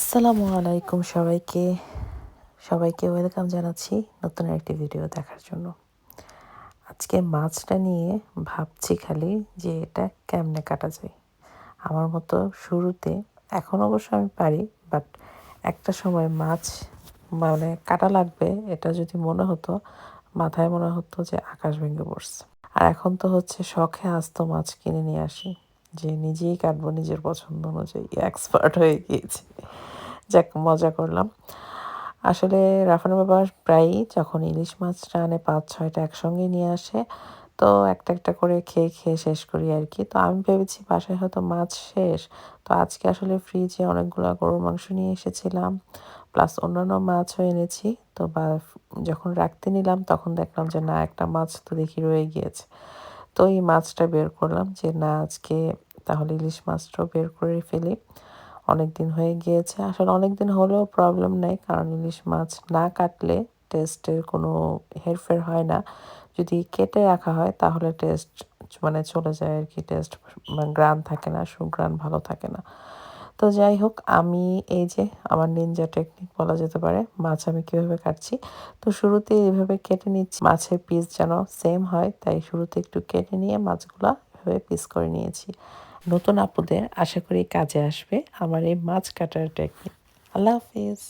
আসসালামু আলাইকুম সবাইকে। সবাইকে ওয়েলকাম জানাচ্ছি নতুন একটি ভিডিও দেখার জন্য। আজকে মাছটা নিয়ে ভাবছি খালি যে এটা কেমনে কাটা যায়। আমার মতো শুরুতে, এখন অবশ্য আমি পারি বাট একটা সময় মাছ মানে কাটা লাগবে, এটা যদি মনে হতো, মাথায় মনে হতো যে আকাশ ভেঙে পড়ছে। আর এখন তো হচ্ছে শখে আস্ত মাছ কিনে নিয়ে আসি, যে নিজেই কাটবো নিজের পছন্দ অনুযায়ী এক্সপার্ট হয়ে গিয়েছি। যাক, মজা করলাম। আসলে রাফান বাবা প্রায়ই যখন ইলিশ মাছটা আনে পাঁচ, ছয়টা একসঙ্গে নিয়ে আসে, তো একটা একটা করে খেয়ে খেয়ে শেষ করি আর কি। তো আমি ভেবেছি বাসায় হয়তো মাছ শেষ। তো আজকে আসলে ফ্রিজে অনেকগুলো গরুর মাংস নিয়ে এসেছিলাম প্লাস অন্যান্য মাছও এনেছি। তো বা যখন রাখতে নিলাম, তখন দেখলাম যে না, একটা মাছ তো দেখি রয়ে গিয়েছে। তো এই মাছটা বের করলাম যে না, আজকে তাহলে ইলিশ মাছটাও বের করে ফেলি। অনেক দিন হয়ে গিয়েছে। আসলে অনেক দিন হলেও প্রবলেম নেই, কারণ ইলিশ মাছ না কাটলে টেস্টের কোনো হেরফের হয় না। যদি কেটে রাখা হয়, তাহলে টেস্ট মানে চলে যায় আর কি। টেস্ট মানে গ্রান থাকে না, সুগ্রান ভালো থাকে না। তো যাই হোক, আমি এই যে আমার নিনজা টেকনিক বলা যেতে পারে, মাছ আমি কীভাবে কাটছি, তো শুরুতে এইভাবে কেটে নিচ্ছি। মাছের পিস যেন সেম হয়, তাই শুরুতে একটু কেটে নিয়ে মাছগুলো এভাবে পিস করে নিয়েছি। নতুন আপুদের আশা করি কাজে আসবে আমার এই মাছ কাটার টেকনিক আল্লাহ হাফিজ।